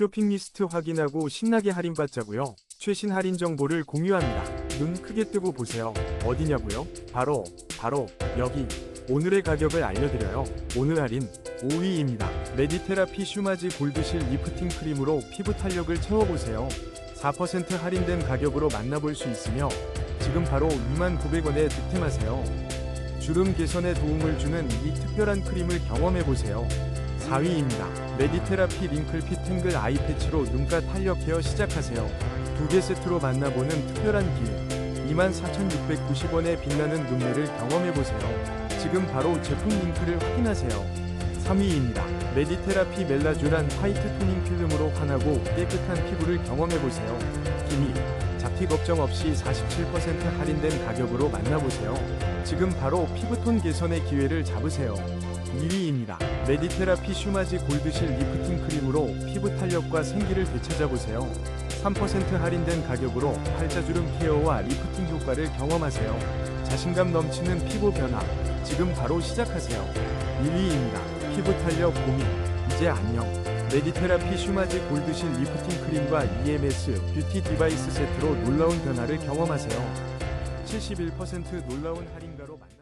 쇼핑 리스트 확인하고 신나게 할인받자고요. 최신 할인 정보를 공유합니다. 눈 크게 뜨고 보세요. 어디냐고요? 바로 바로 여기. 오늘의 가격을 알려드려요. 오늘 할인 5위입니다. 메디테라피 슈마지 골드실 리프팅 크림으로 피부 탄력을 채워보세요. 4% 할인된 가격으로 만나볼 수 있으며 지금 바로 29,900원에 득템하세요. 주름 개선에 도움을 주는 이 특별한 크림을 경험해보세요. 4위입니다. 메디테라피 링클 피탱글 아이 패치로 눈가 탄력 케어 시작하세요. 두 개 세트로 만나보는 특별한 기회. 24,690원에 빛나는 눈매를 경험해보세요. 지금 바로 제품 링크를 확인하세요. 3위입니다. 메디테라피 멜라쥬란 화이트 토닝 필름으로 환하고 깨끗한 피부를 경험해보세요. 기미, 잡티 걱정 없이 47% 할인된 가격으로 만나보세요. 지금 바로 피부톤 개선의 기회를 잡으세요. 2위입니다. 메디테라 피 슈마지 골드실 리프팅 크림으로 피부 탄력과 생기를 되찾아보세요. 3% 할인된 가격으로 팔자주름 케어와 리프팅 효과를 경험하세요. 자신감 넘치는 피부 변화, 지금 바로 시작하세요. 1위입니다. 피부 탄력 고민, 이제 안녕. 메디테라피 슈마지 골드실 리프팅 크림과 EMS 뷰티 디바이스 세트로 놀라운 변화를 경험하세요. 71% 놀라운 할인가로 만나